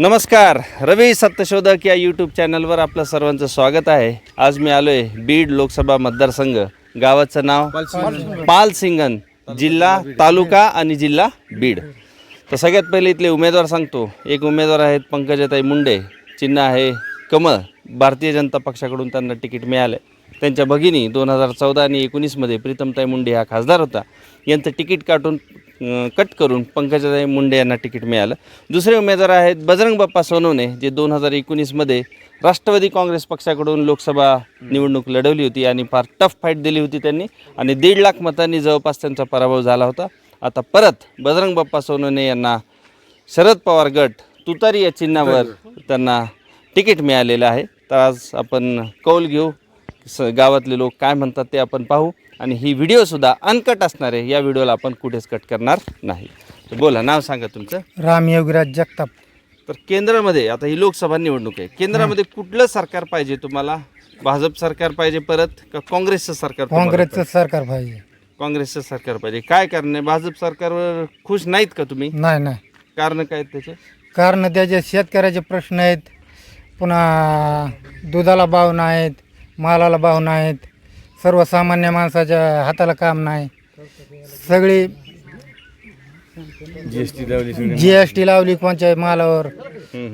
नमस्कार रवी सत्यशोधक या यूट्यूब चॅनलवर आपलं सर्वांचं स्वागत आहे. आज मी आलो आहे बीड लोकसभा मतदारसंघ. गावाचं नाव पालसिंगन जिल्हा तालुका आणि जिल्हा बीड. तर सगळ्यात पहिले इथले उमेदवार सांगतो. एक उमेदवार आहेत पंकजाताई मुंडे चिन्ह आहे कमळ. भारतीय जनता पक्षाकडून त्यांना तिकीट मिळालं. त्यांच्या भगिनी दोन हजार चौदा आणि एकोणीसमध्ये प्रीतमताई मुंडे हा खासदार होता. यांचं तिकीट काटून कट करून पंकजाताई मुंडे यांना तिकीट मिळालं. दुसरे उमेदवार आहेत बजरंग बाप्पा सोनवणे जे दोन हजार एकोणीसमध्ये राष्ट्रवादी काँग्रेस पक्षाकडून लोकसभा निवडणूक लढवली होती आणि फार टफ फाईट दिली होती त्यांनी आणि दीड लाख मतांनी जवळपास त्यांचा पराभव झाला होता. आता परत बजरंग बाप्पा सोनवणे यांना शरद पवार गट तुतारी या चिन्हावर त्यांना तिकीट मिळालेलं आहे. तर आज आपण कौल घेऊ. स गावातले लोक काय म्हणतात ते आपण पाहू. आणि ही व्हिडिओसुद्धा अनकट असणार आहे या व्हिडिओला आपण कुठेच कट करणार नाही. तर बोला नाव सांगा तुमचं. राम योगीराज जगताप. तर केंद्रामध्ये आता ही लोकसभा निवडणूक आहे. केंद्रामध्ये कुठलं सरकार पाहिजे तुम्हाला? भाजप सरकार पाहिजे परत का काँग्रेसचं सरकार तुम्हाला काँग्रेसचं सरकार पाहिजे. पाहिजे? काँग्रेसचं सरकार पाहिजे. काय कारण आहे? भाजप सरकारवर खुश नाहीत का तुम्ही? नाही नाही. कारण काय आहेत त्याचे? कारण त्याचे शेतकऱ्याचे प्रश्न आहेत पुन्हा दुधाला भाव नाहीत मालाला भाव नाहीत सर्वसामान्य माणसाच्या हाताला काम नाही. सगळी जी एस टी लावली कोणत्याही मालावर.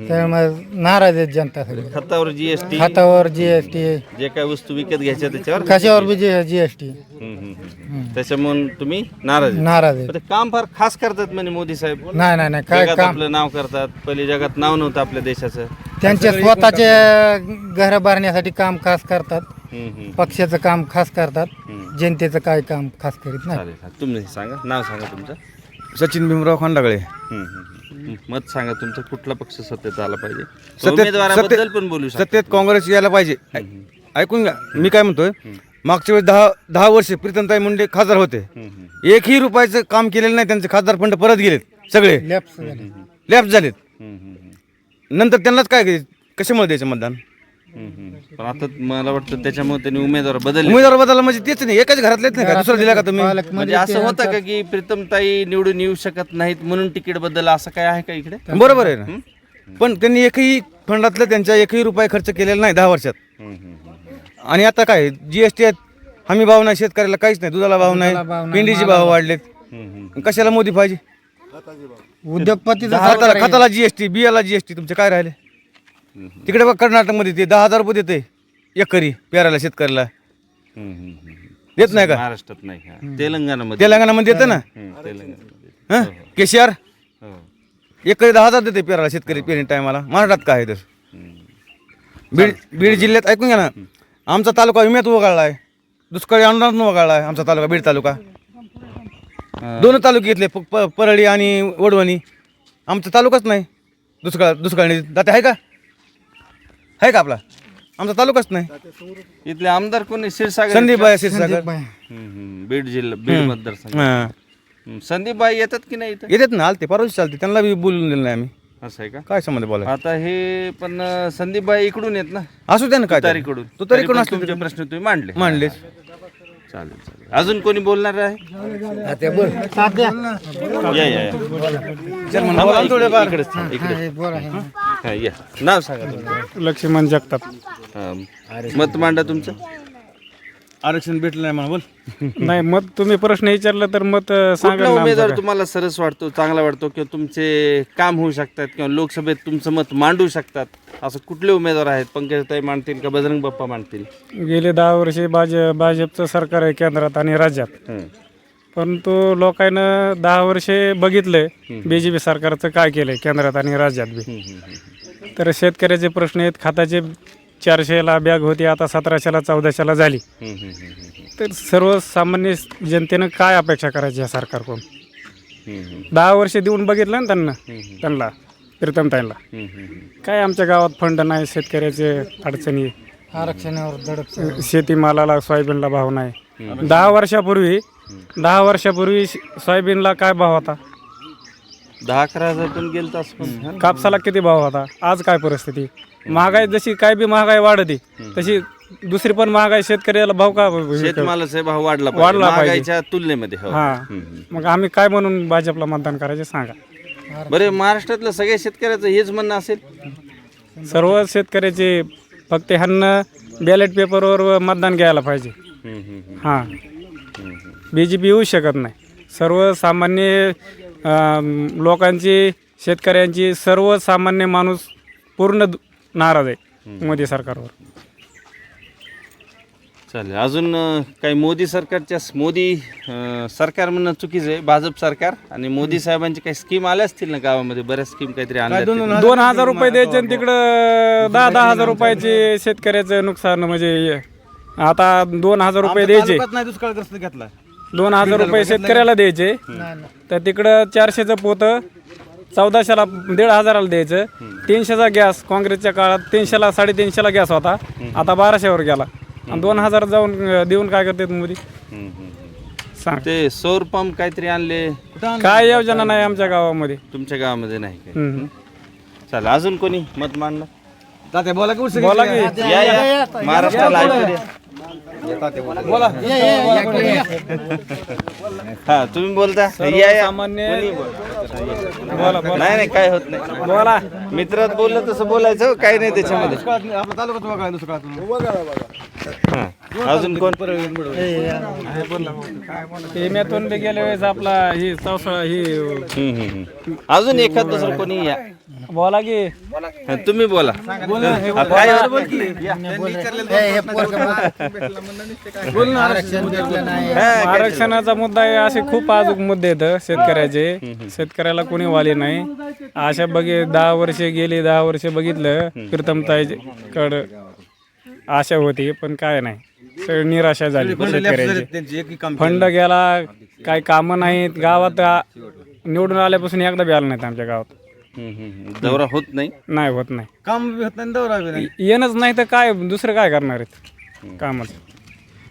त्यामुळे नाराज आहेत जनता सगळी. खतावर जीएसटी हातावर जी एस टी जे काय वस्तू विकत घ्यायच्या त्याच्यावर? कशावर बी जी एस टी हम्म, हम्म, हम्म. त्याच्यामुळे तुम्ही नाराज आहे. नाराज आहेत. ते काम फार खास करतात म्हणे मोदी साहेब. नाही नाही नाही. काय जगात काम आपलं नाव करतात. पहिले जगात नाव नव्हतं आपल्या देशाचं. त्यांचे स्वतःचे घर भरण्यासाठी काम खास करतात. पक्षाचं काम खास करतात. जनतेचं काय काम खास करीत नाही. चालेल. तुम्ही सांगा नाव सांगा तुमचं. सचिन भीमराव खंडागळे. हम्म, हम्म, हम्म. मत सांगा तुमचं कुठला पक्ष सत्तेत आला पाहिजे? सत्तेत- उमेदवाराबद्दल सत्तेत- पण बोलू शकता सत्तेत काँग्रेस यायला पाहिजे. ऐकून घ्या मी काय म्हणतोय मागच्या वेळेस दहा दहा वर्षे प्रीतमताई मुंडे खासदार होते. हम्म, एकही रुपयाचं काम केलेलं नाही त्यांचे खासदार फंड परत गेलेत सगळे. लॅप्स झाले. लॅप झालेत. हम्म, हम्म, हम्म. नंतर त्यांनाच काय कशामुळे द्यायचं मतदान. पण आता मला वाटतं त्याच्यामुळे त्यांनी उमेदवार बदलले. उमेदवार बदलला म्हणजे तेच नाही एकाच घरातलेच नाही का? दुसरा दिला का तुम्ही? पालक म्हणजे असं होतं का की प्रीतमताई निवडून येऊ शकत नाहीत म्हणून तिकीटबद्दल असं काय आहे का इकडे? बरोबर आहे ना. पण त्यांनी एकही फंडातलं त्यांच्या एकही रुपये खर्च केलेला नाही दहा वर्षात. आणि आता काय जीएसटी हमी भाव नाही शेतकऱ्याला काहीच नाही दुधाला भाव नाही पिंडीचे भाव वाढलेत. कशाला मोदी पाहिजे? उद्योगपतीचं खताला खताला जीएसटी बियाला जीएसटी तुमचे काय राहिले? तिकडे बघ कर्नाटकमध्ये ते दहा हजार रुपये देते एकरी पेरायला शेतकऱ्याला. देत नाही का? महाराष्ट्रात नाही हा. तेलंगणामध्ये. तेलंगणामध्ये देते ना? हम्म, तेलंगणामध्ये. हं? केसीआर हो. एकरी दहा हजार देते पेरायला शेतकरी पेरणी टायमाला महाराष्ट्रात काय आहे तर? हम्म. बीड बीड जिल्ह्यात ऐकून घ्या ना. आमचा तालुका विम्यात वगळला आहे दुष्काळी अनुदान वगळला आहे आमचा तालुका बीड तालुका. दोन तालुके घेतले प- प- परळी आणि वडवणी. आमचा तालुकाच नाही. दुष्काळ दुष्काळी जाते आहे का? आहे का आपला? आमचा तालुकाच नाही. इथले आमदार कोणी? क्षीरसागर संदीप बाई क्षीरसागर. बाई. हम्म, हम्म. बीड जिल्हा बीड मतदारसंघ. हां. हम्म. संदीप बाई येतात की नाही इथं? येतात ना आलते परवाच चालते. त्यांना बी बोलून दिलं नाही आम्ही. असं आहे का? काय संबंध बोला आता हे पण अं, संदीप बाई इकडून येत ना? असू द्या ना काय त्याला. तुतारीकडून तू तरी कोण तुमचे प्रश्न तुम्ही मांडले. मांडलेच. चालेल चालेल. अजून कोणी बोलणार आहे? या या या. थांबा, इकडे-. इकडेच इकडे. हा, या. नाव सांगा तुमचं. लक्ष्मण जगताप. हा, मत मांडा तुमचं. आरक्षण भेटलं नाही म्हणा बोल. नाही मत तुम्ही प्रश्न विचारला तर मत सांगा कुठला ना उमेदवार तुम्हाला सरस वाटतो चांगला वाटतो किंवा तुमचे काम होऊ शकतात किंवा लोकसभेत तुमचं मत मांडू शकतात? असं कुठले उमेदवार आहेत? पंकजताई मांडतील का बजरंग बाप्पा मांडतील. गेले दहा वर्षे भाज भाजपचं सरकार आहे केंद्रात आणि राज्यात. हं. परंतु लोकांना दहा वर्षे बघितलंय बीजेपी सरकारचं काय केलंय केंद्रात आणि राज्यात बी. तर शेतकऱ्याचे प्रश्न आहेत खताचे चारशेला बॅग होती आता सतराशेला चौदाशेला झाली. हं, हं, हं, हं, तर सर्वसामान्य जनतेनं काय अपेक्षा करायची या सरकारकडून? दहा वर्ष देऊन बघितलं ना त्यांना त्यांना प्रीतमताईंना हं, हं. काय आमच्या गावात फंड नाही शेतकऱ्याचे अडचणी. आरक्षणावर धडक शेतीमालाला सोयाबीनला भाव नाही. दहा वर्षापूर्वी दहा वर्षापूर्वी सोयाबीनला काय भाव होता? दहा अकरा गेलं? कापसाला किती भाव होता? आज काय परिस्थिती? महागाई जशी काय बी महागाई वाढते तशी दुसरी पण महागाई शेतकऱ्याला भाव का शेतमालाचा भाव वाढला. वाढला. महागाईच्या तुलनेमध्ये हो. हा. मग आम्ही काय म्हणून भाजपला मतदान करायचे सांगा बरे महाराष्ट्रातलं सगळ्या शेतकऱ्याचं हेच म्हणणं असेल सर्व शेतकऱ्याचे फक्त ह्यांना बॅलेट पेपरवर मतदान घ्यायला पाहिजे. हां बी जे पी येऊ शकत नाही सर्वसामान्य अं, लोकांची शेतकऱ्यांची सर्वसामान्य माणूस पूर्ण दु- नाराज आहे मोदी सरकारवर. चालेल. अजून अं, काही मोदी सरकारच्या मोदी अं, सरकार म्हणणं चुकीचं आहे भाजप सरकार आणि मोदी साहेबांची काही स्कीम आल्या असतील ना गावामध्ये? बऱ्याच स्कीम काहीतरी आणल्या असतील. दोन हजार रुपये द्यायचे आणि तिकडं दहा दहा हजार रुपयाचे शेतकऱ्याचं नुकसान म्हणजे हे. आता दोन हजार रुपये द्यायचे. नाही दुष्काळग्रस्त घेतला. दोन हजार रुपये शेतकऱ्याला द्यायचे. तर तिकडं चारशेचं पोतं चौदाशेला दीड हजाराला द्यायचं. तीनशेचा गॅस काँग्रेसच्या काळात तीनशेला साडेतीनशेला गॅस होता. आता बाराशेवर गेला. आणि दोन हजार जाऊन देऊन काय करतात मोदी. सांग. ते सौर पंप काहीतरी आणले. काय योजना नाही आमच्या गावामध्ये. तुमच्या गावामध्ये नाही हम्म. चालेल अजून कोणी मत मांडलं? बोला की बोला की. या या. महाराष्ट्राला ऐकू हा तुम्ही बोलता या या सामान्य कोणी बोल. नाही नाही काय होत नाही. बोला. मित्रात बोललं तसं बोलायचं काही नाही त्याच्यामध्ये. हा. अजून कोण? हेम्यातून बी गेल्या वेळेस आपला ही चौसळा ही हम्म, हम्म, हम्म. अजून एखाद दुसरं कोणी या? बोला की. हा, तुम्ही बोला. हा, काय. हा, आरक्षणाचा मुद्दा आहे असे खूप अजून मुद्दे आहेत शेतकऱ्याचे. शेतकऱ्याला कोणी वाले नाही. अशा बघे दहा वर्षे गेली दहा वर्ष बघितलं प्रीतमताई कड आशा होती पण काय नाही. सगळी निराशा झाली शेतकऱ्याची फंड गेला काही कामं नाहीत. गावात आ- निवडून आल्यापासून एकदा बी आलं नाहीत आमच्या गावात. हम्म, हम्म, हम्म. दौरा होत नाही? नाही होत नाही. काम बी होत नाही दौरा बी नाही. येणंच नाही तर काय दुसरं काय करणार आहेत? कामच.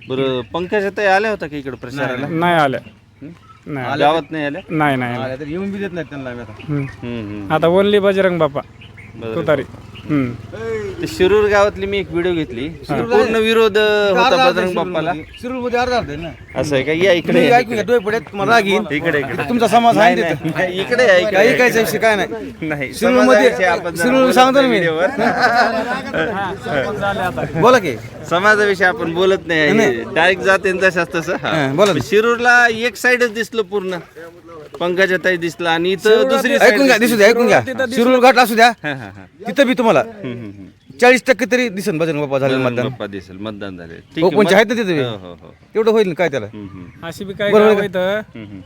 बरं पंकजा ताई आल्या होता का इकडे प्रचाराला? नाही आल्या. नाही गावात नाही आल्या? नाही नाही आल्या तर येऊन बी देत नाहीत त्यांना आम्ही आता. हम्म. हम्म, हम्म. आता ओनली बजरंग बाप्पा. तुतारी. हम्म. ते शिरूर गावातली मी एक व्हिडिओ घेतली पूर्ण विरोध होता बजरंग बाप्पाला शिरूरमध्ये अर्धा अर्धा आहे ना असं आहे का या इकडे या. ऐकून घ्या डोळे पडे तुम्हाला राग येईन इकडे इकडे तुमचा समाज आहे नाही. नाही, इकडे या, इकडे काही या. ऐकायचा विषय काय नाही नाही शिरूरमध्ये- आपण जरा शिरूर सांगतो ना मी. व्हिडिओवर. बोला की समाजाविषयी आपण बोलत नाही डायरेक्ट जाते तशाच तसं. बोला. शिरूरला एक साइडच दिसलं पूर्ण. पंकजा ताई दिसलं आणि इथं दुसरी ऐकून घ्या दिसू द्या ऐकून घ्या. शिरूर घाट असू द्या. हा, हा, हा. तिथं बी तुम्हाला. चाळीस टक्के तरी दिसन बजरंग बाप्पा झालं बजरंग मतदान. बाप्पा दिसेल मतदान झाले ठीक हो, आहे, आहेत ना तिथे बी? हो, हो, हो. तेवढं होईल ना काय त्याला? अशी बी काय गाव हम्म.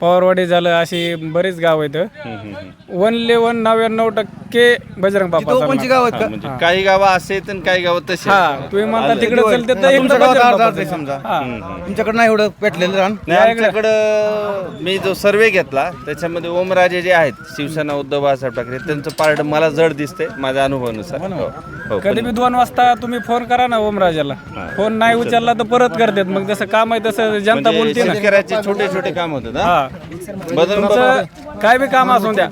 पवारवाडी झालं अशी बरीच गाव आहेत. हम्म. वन वन नव्याण्णव टक्के बजरंग बाप्पा. गाव आहेत हा, का? म्हणजे काही गावं असे आहेत आणि काही गावं तसे हा. तुम्ही म्हणता तिकडे चलते तर तुमच्या एकदा गावात बजरंग अर्धा बाप्पाचं. अर्धा समजा. हा. तुमच्याकडे नाही एवढं पेटलेलं रान? नाही आमच्याकडं मी जो सर्वे घेतला त्याच्यामध्ये ओमराजे जे आहेत शिवसेना उद्धव बाळासाहेब ठाकरे त्यांचं पार्ट मला जड दिसतंय माझ्या अनुभवानुसार. हो, हो. कधी बी दोन वाजता तुम्ही फोन करा ना ओमराजाला. फोन नाही उचलला तर परत करतात. मग जसं काम आहे तसं जनता म्हणजे बोलते ना. शेतकऱ्याचे छोटे छोटे काम होतात हा? हा. बजरंग बाप्पा. तुमचं काय बी काम असून द्या.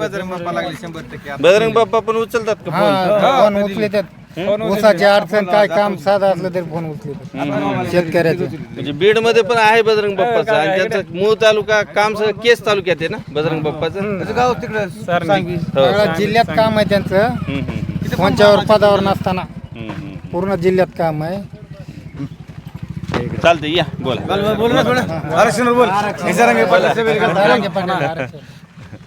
बजरंग बाप्पा पण उचलतात का फोन हा फोन उचलतात. ऊसाची अडचण काय काम साधं असलं तरी फोन उचलतात. शेतकऱ्याचे. म्हणजे बीडमध्ये पण आहे बजरंग बाप्पाचं. आणि त्यांचं मूळ तालुका काम सगळं केस तालुक्यात आहे ना बजरंग बाप्पाचं? त्याचं गाव तिकडं सगळ्या जिल्ह्यात काम आहे त्यांचं. हम्म, हम्म, फोनच्यावर पदावर नसताना. हम्म, हम्म. पूर्ण जिल्ह्यात काम आहे. चालतंय या बोला. बोल ना थोडं. आरक्षणावर बोल. पाटील पाटील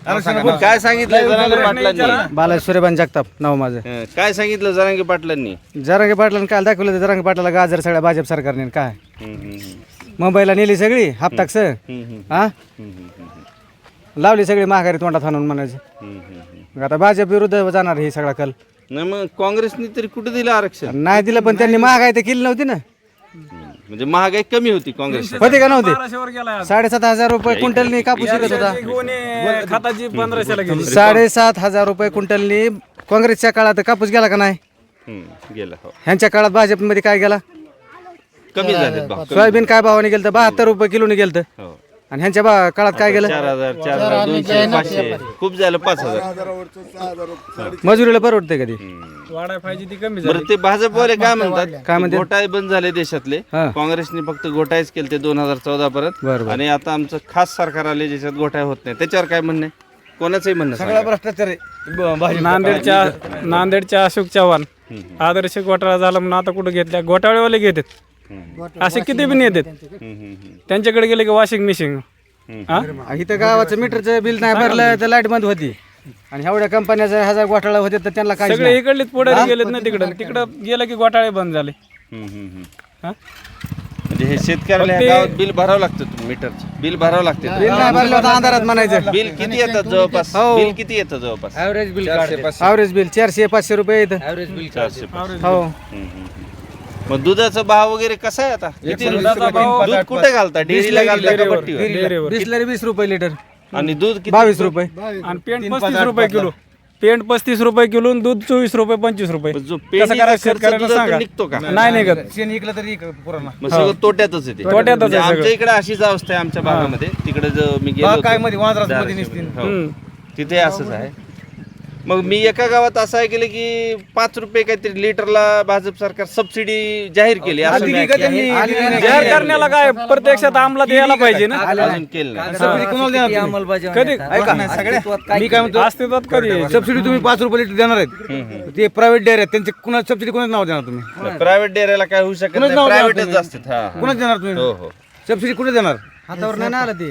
आरक्षण. बोल. काय सांगितलं जरांगे पाटलांनी? बाला सूर्यबान जगताप नाव माझं. काय सांगितलं जरांगे पाटलांनी? जरांगे पाटलांनी काय दाखवलं जरांगे पाटलाला गाजर सगळ्या भाजप सरकारने काय. मुंबईला नेली सगळी हप्ताक्स हा लावली सगळी महागारी तोंडात हाणून म्हणायचं. आता भाजप विरुद्ध जाणार हे सगळा कल. नाही मग काँग्रेसनी तरी कुठे दिलं आरक्षण? नाही दिलं पण त्यांनी महागाई तर केली नव्हती ना. म्हणजे महागाई कमी होती काँग्रेस होते का नव्हती? बाराशेवर गेला साडेसात हजार रुपये क्विंटलनी कापूस विकत होता. गोणे खताची पंधराशेला गेली. साडेसात हजार रुपये क्विंटलनी काँग्रेसच्या काळात कापूस गेला का नाही? हम्म, गेलं हो. ह्यांच्या काळात भाजपमध्ये काय गेला? कमी झाले भाव. सोयाबीन काय भावाने गेलं तर बहात्तर रुपये किलोने गेलं तर हो. आणि ह्यांच्या बा काळात काय गेलं? चार हजार चार हजार दोनशे पाचशे. खूप झालं पाच हजार. मजुरीला परवडते कधी? वाढाय पाहिजे ती कमी झाली. बरं ते भाजपवाले काय म्हणतात? काय म्हणतात? घोटाळे बंद झाले देशातले. हा. काँग्रेसने फक्त घोटाळेच केले ते दोन हजार चौदा पर्यंत. बरं. आणि आता आमचं खास सरकार आले ज्याच्यात घोटाळे होत नाही. त्याच्यावर काय म्हणणे कोणाचंही म्हणणं सगळा सांगा. भ्रष्टाचार भाजप नांदेडच्या नांदेडच्या अशोक चव्हाण. आदर्श घोटाळा झाला म्हणून आता कुठं घेतल्या? घोटाळेवाले घेतात. असे किती बी येतात. त्यांच्याकडे गेले की वॉशिंग मशीन हा? इथं गावाचं मीटरचं बिल नाही भरलं तर लाइट बंद होती. आणि एवढ्या कंपन्याचा हजार घोटाळा होते तर त्यांना काय सगळे इकडलेच पुढे गेलेत ना तिकडं. तिकडं गेलं की घोटाळे बंद झाले. हा? म्हणजे हे शेतकऱ्याला ह्या गावात बिल भरावं लागतं मीटरचं बिल भरावं लागते. बिल नाही भरलं तर अंधारात म्हणायचं. बिल किती येतं जवळपास? हो. बिल किती येतं जवळपास? ॲव्हरेज बिल ॲव्हरेज बिल चारशे पाचशे रुपये येतं. चारशे पाच. हो. हम्म, हम्म, हम्म. मग दुधाचा भाव वगैरे कसा आहे आता? किती दुधाचा भाव? दूध कुठे घालता? डेअरीला घालता का डेअरीवर. बिसलरी वीस रुपये लिटर. आणि दूध किती? बावीस रुपये. आणि पेंट पस्तीस रुपये किलो. पेंट पस्तीस रुपये किलो आणि दूध चोवीस रुपये पंचवीस रुपये. जो कसं पेरणीचा करायचं खर्च सांगा. निघतो का? नाही निघत. शेण इकलं तरी इक- पुराणा. मग सगळं तोट्यातच येते तोट्यातच म्हणजे आहे आमच्या इकडे अशीच अवस्था आहे आमच्या भागामध्ये. तिकडे जो मी गेलो बाग होतो, काय मध्ये. निसतील. हो. तिथे असंच आहे. मग मी एका गावात असं ऐकलं की पाच रुपये काहीतरी लिटरला भाजप सरकार सबसिडी जाहीर केली असं मी ऐकलं. जाहीर करण्याला काय प्रत्यक्षात अंमलात यायला पाहिजे ना? अजून केलं नाही. सबसिडी कोणाला देणार तुम्ही? कधी? ऐका मी काय म्हणतो अस्तित्वात कधी? यायची? सबसिडी तुम्ही पाच रुपये लिटर देणार आहेत. ते प्रायव्हेट डेअरी आहेत. त्यांचे कुणा सबसिडी कोणाच नाव देणार तुम्ही? प्रायव्हेट डेअरीला काय होऊ शकत कुणाच नाही. नाव देणार प्रायव्हेटच तुम्ही? असतात. हा, हा. कुणाच देणार तुम्ही? हो हो. सबसिडी कुठे देणार? हातावर नाही ना आलं ते.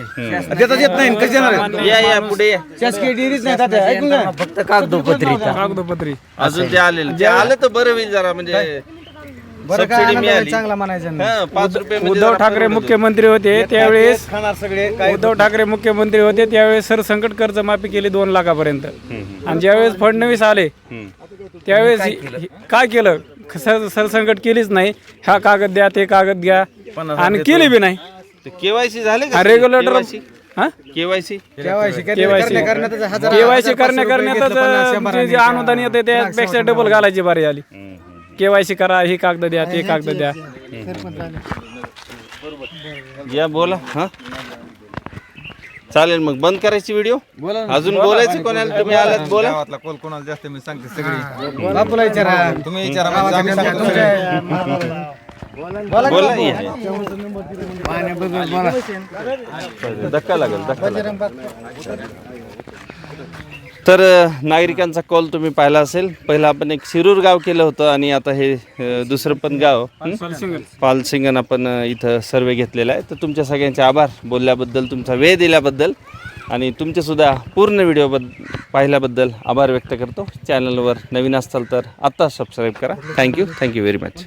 देतात येत नाही कसे देणार आहेत? या या पुढे या. शासकीय डेअरीच नाही तात्या, ऐकून घ्या. फक्त कागदोपत्री कागदोपत्री. अजून ते आलेलं. ते आलं तर बरं होईल जरा म्हणजे बरं काय सबसिडी मिळाली. चांगला म्हणायचं नाही. हा, पाच रुपये म्हणजे उद्धव जरा ठाकरे. मुख्यमंत्री होते त्यावेळेस खाणार सगळे काय उद्धव ठाकरे मुख्यमंत्री होते त्यावेळेस सरसंकट कर्जमाफी केली दोन लाखापर्यंत. आणि ज्यावेळेस फडणवीस आले त्यावेळेस हि- काय केलं? सर सरसंकट केलीच नाही. हा कागद द्या ते कागद घ्या. आणि केली बी नाही. केवायसी झाले का रेग्युलेटर हा? केवायसी? KYC KYC. करण्या करण्यातच जे अनुदान येते त्यापेक्षा डबल घालायची बारी आली. केवायसी करा ही कागद द्या ते कागद द्या. या बोला हा? चालेल मग बंद करायची व्हिडिओ अजून बोलायचं कोणाला? तुम्ही आलात बोला. गावातला कोणाला जास्त मी सांगते सगळी. बापूला विचारा. तुम्ही विचारा बोला धक्का लागेल धक्का लागेल तर नागरिकांचा कॉल तुम्ही पाहिला असेल. पहिला आपण एक शिरूर गाव केलं होतं आणि आता हे दुसरं पण गाव. पालसिंगन आपण इथं सर्वे घेतलेला आहे. तर तुमच्या सगळ्यांचे आभार बोलल्याबद्दल तुमचा वेळ दिल्याबद्दल आणि तुमच्यासुद्धा पूर्ण व्हिडिओ बद पाहिल्याबद्दल आभार व्यक्त करतो. चॅनलवर नवीन असाल तर आत्ता सबस्क्राईब करा. Thank you thank you very much